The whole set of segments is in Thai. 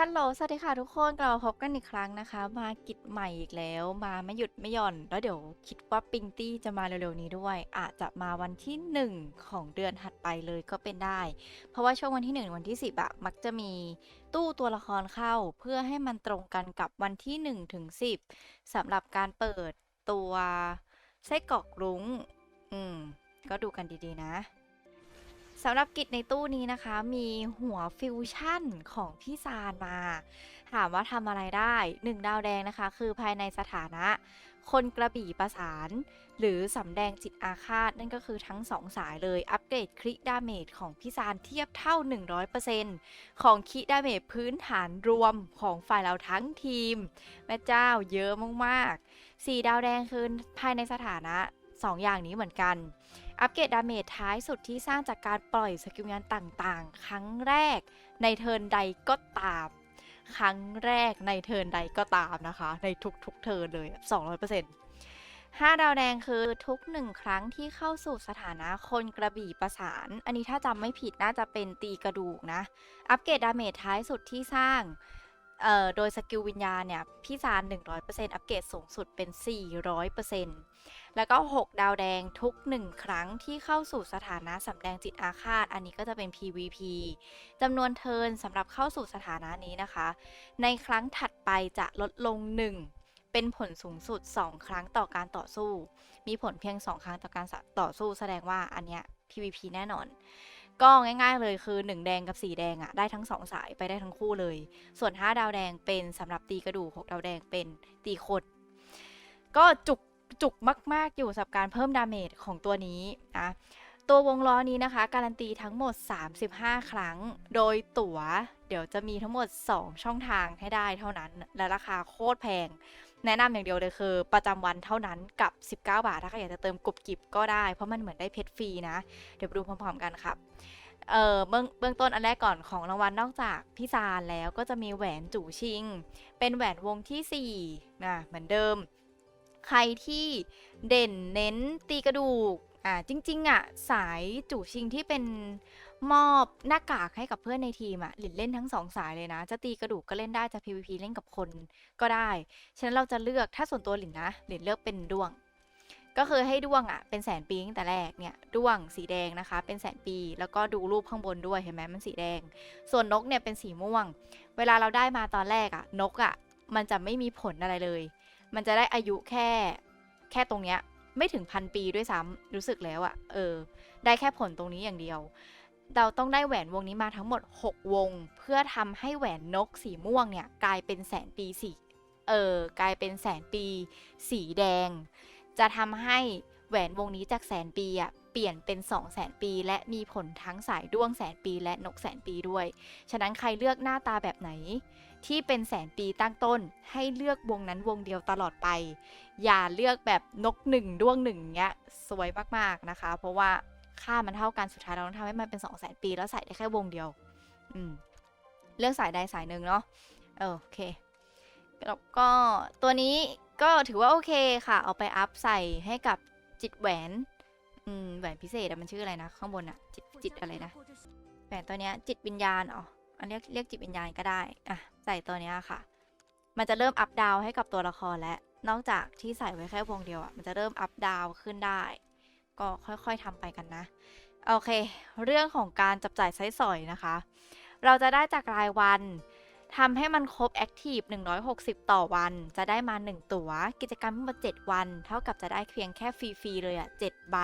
ฮัลโหล สวัสดีค่ะทุกคนกลับมาพบกันอีกครั้งนะคะ มากิจใหม่อีกแล้ว มาไม่หยุดไม่หย่อน แล้วเดี๋ยวคิดว่าปิงตี้จะมาเร็วๆนี้ด้วย อาจจะมาวันที่หนึ่งของเดือนถัดไปเลยก็เป็นได้ เพราะว่าช่วงวันที่หนึ่งวันที่สิบอะมักจะมีตู้ตัวละครเข้า เพื่อให้มันตรงกันกับวันที่หนึ่งถึงสิบสำหรับการเปิดตัวไส้กรอกรุ้ง อืม ก็ดูกันดีๆนะ สำหรับกิจในตู้นี้นะคะ มีหัวฟิวชั่นของพี่ซานมา ถามว่าทำอะไรได้หนึ่งดาวแดงนะคะ คือภายในสถานะ คนกระบี่ประสาน หรือสำแดงจิตอาฆาต นั่นก็คือทั้งสองสายเลย อัปเกรดคริดาเมจของพี่ซานเทียบเท่า 100%ของคริดาเมจพื้นฐานรวมของฝ่ายเราทั้งทีม แม่เจ้าเยอะมากๆสี่ดาวแดงคือภายในสถานะสองอย่างนี้เหมือนกัน อัปเกรดดาเมจท้ายสุดที่สร้างจากการปล่อยสกิลงานต่างๆ ครั้งแรกในเทิร์นใดก็ตาม ครั้งแรกในเทิร์นใดก็ตามนะคะ ในทุกๆเทิร์นเลย 200% 5 ดาวแดงคือทุกหนึ่งครั้งที่เข้าสู่สถานะคนกระบี่ประสาน อันนี้ถ้าจำไม่ผิดน่าจะเป็นตีกระดูกนะ อัปเกรดดาเมจท้ายสุดที่สร้าง เอ่อโดยสกิลวิญญาณเนี่ย พี่ซาน 100%อัปเกรดสูงสุดเป็น 400%แล้วก็ 6 ดาวแดงทุก 1 ครั้งที่เข้าสู่สถานะสำแดงจิตอาฆาต อันนี้ก็จะเป็น PVP จำนวนเทิร์นสำหรับเข้าสู่สถานะนี้นะคะ ในครั้งถัดไปจะลดลง 1 เป็นผลสูงสุด 2 ครั้งต่อการต่อสู้ มีผลเพียง 2 ครั้งต่อการต่อสู้ แสดงว่าอันเนี้ย PVP แน่นอน ก็ง่าย ๆ เลยคือ 1 แดงกับ 4 แดงอะได้ทั้ง 2 สายไปได้ทั้งคู่เลย ส่วน 5 ดาวแดงเป็นสำหรับตีกระดูก6ดาวแดงเป็นตีคนก็จุกจุกมาก ๆ อยู่สำหรับการเพิ่มดาเมจของตัวนี้นะตัววงล้อนี้นะคะ การันตีทั้งหมด 35 ครั้ง โดยตั๋ว เดี๋ยวจะมีทั้งหมด 2 ช่องทางให้ได้เท่านั้น และราคาโคตรแพง แนะนำอย่างเดียวเลยคือ ประจำวันเท่านั้นกับ 19 บาท ถ้าใครอยากจะเติมกรุบกริบก็ได้ เพราะมันเหมือนได้เพชรฟรีนะ เดี๋ยวดูพร้อมๆกันครับเอ่อเบื้องเบื้องต้นอันแรกก่อนของรางวัลนอกจากพี่ซานแล้วก็จะมีแหวนจู่ชิง เป็นแหวนวงที่4นะเหมือนเดิม ใครที่เด่นเน้นตีกระดูก อ่าจริง ๆอะสายจู่ชิงที่เป็นมอบหน้ากากให้กับเพื่อนในทีมอะหลินเล่นทั้งสองสายเลยนะ จะตีกระดูกก็เล่นได้จะ PVP เล่นกับคนก็ได้ ฉะนั้นเราจะเลือกถ้าส่วนตัวหลินนะหลินเลือกเป็นดวง ก็คือให้ดวงอะเป็นแสนปีตั้งแต่แรกเนี่ยดวงสีแดงนะคะ เป็นแสนปีแล้วก็ดูรูปข้างบนด้วยเห็นไหมมันสีแดง ส่วนนกเนี่ยเป็นสีม่วง เวลาเราได้มาตอนแรกอะนกอะมันจะไม่มีผลอะไรเลย มันจะได้อายุแค่แค่ตรงเนี้ย ไม่ถึงพันปีด้วยซ้ำรู้สึกแล้วอะเออ ได้แค่ผลตรงนี้อย่างเดียว เราต้องได้แหวนวงนี้มาทั้งหมด 6 วง เพื่อทำให้แหวนนกสีม่วงเนี่ยกลายเป็นแสนปีสีเออกลายเป็นแสนปี สีแดง จะทำให้แหวนวงนี้จากแสนปีอะเปลี่ยนเป็น2 0 0แสนปี และมีผลทั้งสายด้วงแสนปี และนกแสนปีด้วย ฉะนั้นใครเลือกหน้าตาแบบไหน ที่เป็นแสนปีตั้งต้น ให้เลือกวงนั้นวงเดียวตลอดไป อย่าเลือกแบบนกหนึ่งดวงหนึ่งเงี้ยสวยมากๆนะคะ เพราะว่าค่ามันเท่ากันสุดท้ายเราต้องทำให้มันเป็น2 0 0แสนปี แล้วใส่ได้แค่วงเดียว อืมเลือกสายใดสายหนึ่งเนาะโอเคแล้วก็ตัวนี้ก็ถือว่าโอเคค่ะ เอาไปอัพใส่ให้กับจิตแหวนอืมแหวนพิเศษมันชื่ออะไรนะ ข้างบนอะจิตจิตอะไรนะแหวนตัวเนี้ยจิตวิญญาณอ๋อ อันเรียกเรียกจิตวิญญาณก็ได้ อะ ใส่ตัวเนี้ยค่ะ มันจะเริ่มอัพดาวให้กับตัวละครแล้วนอกจากที่ใส่ไว้แค่วงเดียวอะมันจะเริ่มอัพดาวขึ้นได้ ก็ค่อยๆทำไปกันนะ โอเค เรื่องของการจับจ่ายใช้สอยนะคะ เราจะได้จากรายวันทำให้มันครบแอคทีฟ160 ต่อวัน จะได้มา 1 ตั๋ว กิจกรรมทั้งหมด7วัน เท่ากับจะได้เพียงแค่ฟรีๆเลยอะ7ใบ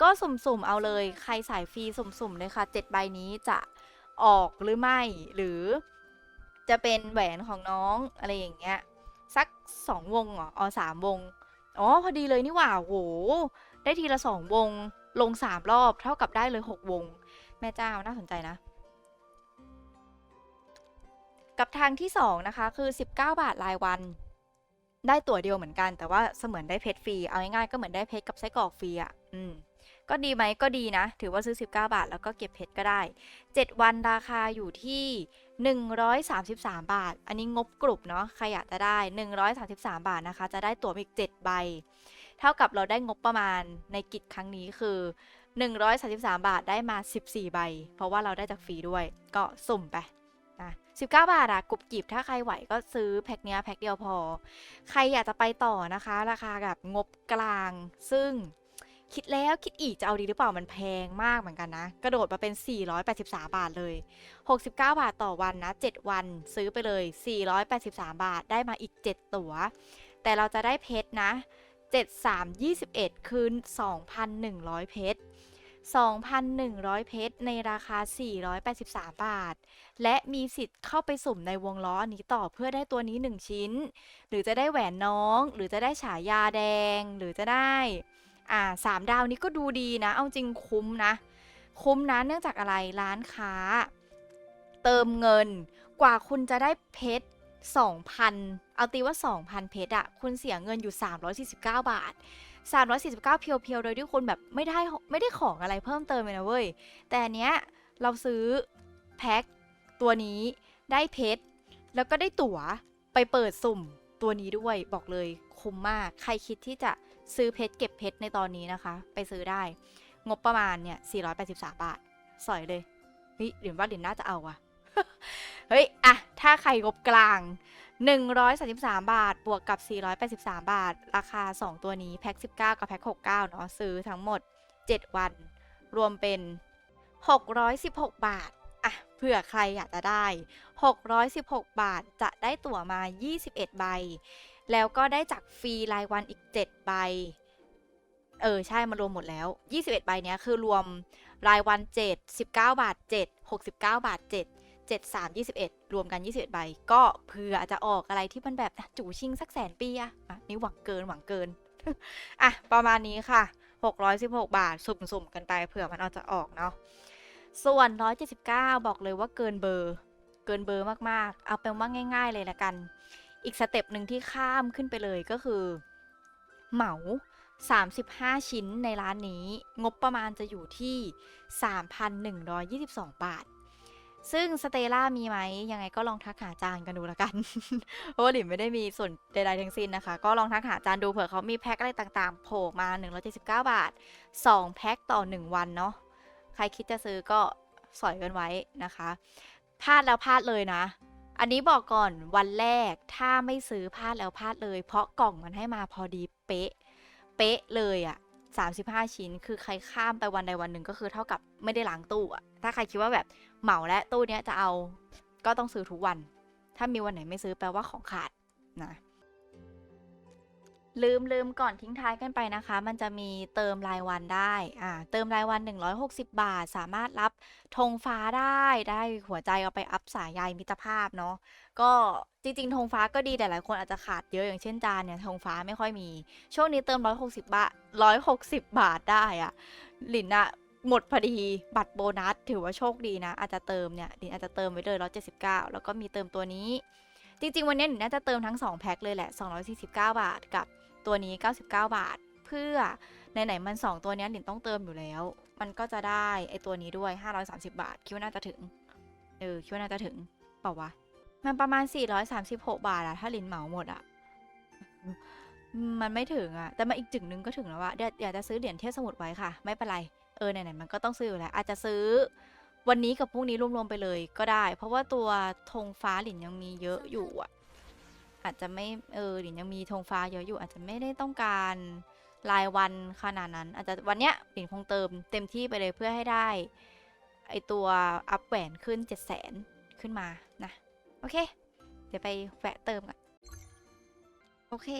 ก็สุ่มๆเอาเลย ใครสายฟรีสุ่มๆเลยค่ะ 7 ใบนี้จะ ออกหรือไม่ หรือจะเป็นแหวนของน้องอะไรอย่างเงี้ยสัก2วงเหรออ๋อสามวงอ๋อพอดีเลยนี่หว่าโหได้ทีละ2วงลง3รอบเท่ากับได้เลย6วง แม่เจ้าน่าสนใจนะ กับทางที่2นะคะคือ 19 บาทรายวัน ได้ตั๋วเดียวเหมือนกัน แต่ว่าเสมือนได้เพชรฟรีเอาง่ายๆก็เหมือนได้เพชรกับไส้กรอกฟรีอะอืม ก็ดีไหมก็ดีนะ ถือว่าซื้อ 19 บาท แล้วก็เก็บเพชรก็ได้ 7 วันราคาอยู่ที่ 133 บาท อันนี้งบกลุ่มเนาะใครอยากจะได้ 133 บาทนะคะ จะได้ตั๋วอีก 7 ใบ เท่ากับเราได้งบประมาณในกิจครั้งนี้คือ 133 บาทได้มา 14 ใบ เพราะว่าเราได้จากฟรีด้วย ก็สุ่มไปนะ19 บาทอะกรุบกริบถ้าใครไหวก็ซื้อแพ็คเนี้ยแพ็คเดียวพอ ใครอยากจะไปต่อนะคะ ราคาแบบงบกลางซึ่ง คิดแล้วคิดอีกจะเอาดีหรือเปล่ามันแพงมากเหมือนกันนะ กระโดดมาเป็น 483 บาทเลย 69 บาทต่อวันนะ 7 วันซื้อไปเลย 483 บาทได้มาอีก 7 ตั๋ว แต่เราจะได้เพชรนะ 7321 คืน 2,100 เพชร2,100 เพชรในราคา 483 บาท และมีสิทธิ์เข้าไปสุ่มในวงล้อนนี้ต่อเพื่อได้ตัวนี้ 1 ชิ้น หรือจะได้แหวนน้อง หรือจะได้ฉายาแดง หรือจะได้ อ่าสามดาวนี้ก็ดูดีนะ เอาจริงคุ้มนะ คุ้มนะเนื่องจากอะไรร้านค้า เติมเงินกว่าคุณจะได้เพชร2,000 เอาตีว่า 2,000 เพชรอะคุณเสียเงินอยู่ 349 บาท 349 เพียวๆ โดยที่คุณแบบไม่ได้ไม่ได้ของอะไรเพิ่มเติมเลยนะเว้ย แต่อันเนี้ยเราซื้อแพ็คตัวนี้ได้เพชร แล้วก็ได้ตั๋วไปเปิดสุ่มตัวนี้ด้วยบอกเลยคุ้มมาก ใครคิดที่จะ ซื้อเพชรเก็บเพชรในตอนนี้นะคะ ไปซื้อได้ งบประมาณเนี่ย 483 บาท สอยเลยเฮ้ยเดี๋ยวว่าเดี๋ยวน่าจะเอาอะเฮ้ยอะถ้าใครงบกลาง 133 บาท บวกกับ 483 บาท ราคา 2 ตัวนี้แพ็ค19 กับแพ็ค69 เนาะซื้อทั้งหมด 7 วัน รวมเป็น 616 บาทอะเผื่อใครอยากจะได้ 616 บาทจะได้ตั๋วมา 21 ใบ แล้วก็ได้จากฟรีรายวันอีก 7 ใบ เออ ใช่ มันรวมหมดแล้ว 21 ใบเนี้ยคือรวมรายวัน 7 19 บาท 7 69 บาท 7 7 3 21 รวมกัน 21 ใบ ก็เผื่ออาจจะออกอะไรที่มันแบบจู่ชิงสักแสนปีอะอะ นี่หวังเกินหวังเกิน อะ ประมาณนี้ค่ะ 616 บาท สุ่มๆกันไปเผื่อมันเอาจะออกเนาะ ส่วน 179 บอกเลยว่าเกินเบอร์ เกินเบอร์มากๆ เอาเป็นว่าง่าย ๆ เลยละกัน อีกสเต็ปหนึ่งที่ข้ามขึ้นไปเลยก็คือ เหมา 35 ชิ้นในร้านนี้ งบประมาณจะอยู่ที่ 3,122 บาท ซึ่งสเตล่ามีไหม ยังไงก็ลองทักหาจานกันดูละกัน เพราะว่าหลิมไม่ได้มีส่วนใดๆทั้งสิ้นนะคะ ก็ลองทักหาจานดูเผื่อเขามีแพ็คอะไรต่างๆ โผล่มา 179 บาท 2 แพ็คต่อ 1 วันเนาะ ใครคิดจะซื้อก็สอยกันไว้นะคะ พลาดแล้วพลาดเลยนะ อันนี้บอกก่อนวันแรกถ้าไม่ซื้อพลาดแล้วพลาดเลย เพราะกล่องมันให้มาพอดีเป๊ะ เป๊ะเลยอะ35 ชิ้น คือใครข้ามไปวันใดวันหนึ่งก็คือเท่ากับไม่ได้ล้างตู้อะถ้าใครคิดว่าแบบเหมาและตู้เนี้ยจะเอา ก็ต้องซื้อทุกวัน ถ้ามีวันไหนไม่ซื้อแปลว่าของขาดนะ ลืมลืมก่อนทิ้งท้ายกันไปนะคะ มันจะมีเติมรายวันได้อ่าเติมรายวัน 160 บาท สามารถรับธงฟ้าได้ได้หัวใจเอาไปอัพสายใยมิตรภาพเนาะก็จริงๆธงฟ้าก็ดีแต่หลายคนอาจจะขาดเยอะอย่างเช่นจานเนี่ยธงฟ้าไม่ค่อยมี ช่วงนี้เติม 160 บาท 160 บาทได้อะหลินอะหมดพอดีบัตรโบนัส ถือว่าโชคดีนะ อาจจะเติมเนี่ยหลินอาจจะเติมไว้เลย179 แล้วก็มีเติมตัวนี้ จริงๆ วันนี้หลินน่าจะเติมทั้ง 2 แพ็คเลยแหละ 249 บาทกับ ตัวนี้ 99 บาท เพื่อไหนๆมัน 2 ตัวนี้หลินต้องเติมอยู่แล้ว มันก็จะได้ไอตัวนี้ด้วย 530 บาท คิดว่าน่าจะถึง เออคิดว่าน่าจะถึง เปล่าวะ มันประมาณ 436 บาทอะถ้าลินเหมาหมดอะมันไม่ถึงอะแต่มาอีกจึงนึงก็ถึงแล้วอะเดี๋ยวอยากจะซื้อเหรียญเทพสมุทรไว้ค่ะ ไม่เป็นไร เออไหนๆมันก็ต้องซื้ออยู่แล้ว อาจจะซื้อวันนี้กับพรุ่งนี้รวมๆไปเลยก็ได้ เพราะว่าตัวธงฟ้าหลินยังมีเยอะอยู่อะ อาจจะไม่เออหลินยังมีธงฟ้าเยอะอยู่ อาจจะไม่ได้ต้องการรายวันขนาดนั้น อาจจะวันเนี้ยหลินคงเติมเต็มที่ไปเลยเพื่อให้ได้ไอตัวอัพแหวนขึ้น7 0 0 0 0 0ขึ้นมานะ โอเค เดี๋ยวไปแวะเติมกันโอเค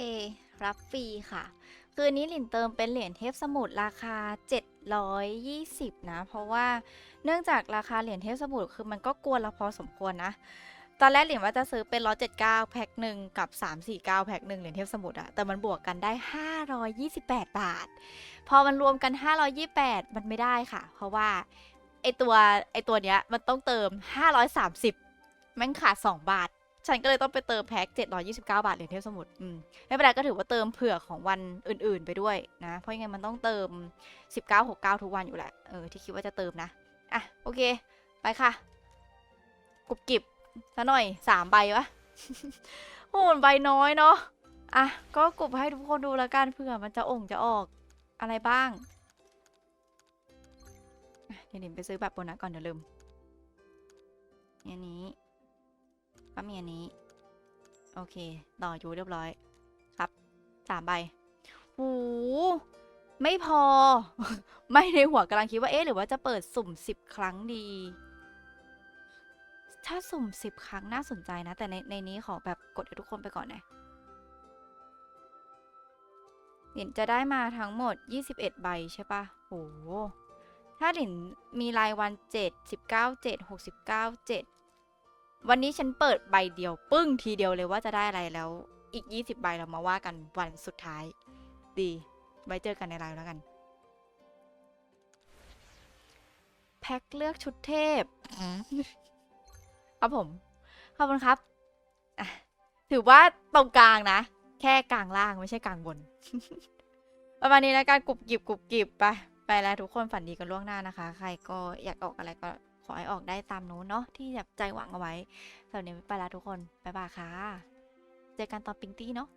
รับฟรีค่ะ คืนนี้หลินเติมเป็นเหรียญเทพสมุทรราคา 720 นะ เพราะว่าเนื่องจากราคาเหรียญเทพสมุทรคือมันก็กวนเราพอสมควรนะ ตอนแรกหลินว่าจะซื้อเป็น 179 แพ็คหนึ่งกับ 349 แพ็คหนึ่งเหรียญเทพสมุทรอะแต่มันบวกกันได้ 528 บาท พอมันรวมกัน 528 มันไม่ได้ค่ะ เพราะว่าไอตัวไอตัวเนี้ยมันต้องเติม 530แม่งขาด 2 บาท ฉันก็เลยต้องไปเติมแพ็ค729 บาทเหรียญเทพสมุทรอืมไม่เป็นไรก็ถือว่าเติมเผื่อของวันอื่น ๆ ไปด้วยนะ เพราะยังไงมันต้องเติม 19 69 ทุกวันอยู่แหละ เออที่คิดว่าจะเติมนะ อะโอเค ไปค่ะกรุบกิบ ซะหน่อยสามใบวะโอ้มันใบน้อยเนาะอะก็กรุบให้ทุกคนดูแล้วกันเผื่อมันจะองค์จะออกอะไรบ้างเดี๋ยวหนิมไปซื้อแบบโบนัสก่อนเดี๋ยวลืมอันนี้ก็มีอันนี้ โอเค ต่ออยู่เรียบร้อย ครับสามใบหูไม่พอ ไม่ในหัวกำลังคิดว่าเอ๊ะหรือว่าจะเปิดสุ่มสิบครั้งดี ถ้าสุ่มสิบครั้งน่าสนใจนะ แต่ในในนี้ขอแบบกดให้ทุกคนไปก่อนนะหลินจะได้มาทั้งหมด 21 ใบใช่ปะโหถ้าหลินมีรายวัน 7 19 7 69 7 วันนี้ฉันเปิดใบเดียว ปึ้งทีเดียวเลยว่าจะได้อะไรแล้ว อีก 20 ใบเรามาว่ากันวันสุดท้าย ดี ไว้เจอกันในไลน์แล้วกัน แพ็คเลือกชุดเทพ ครับผม ขอบคุณครับ ถือว่าตรงกลางนะ แค่กลางล่างไม่ใช่กลางบน ประมาณนี้แล้วการกรุบกริบกรุบกริบไป ไปแล้วทุกคนฝันดีกันล่วงหน้านะคะ ใครก็อยากออกอะไรก็ขอให้ออกได้ตามนู้นเนาะที่แบบใจหวังเอาไว้สำหรับวันนี้ไปแล้วทุกคน บ๊ายบายค่ะ เจอกันตอนปิงตี้เนาะ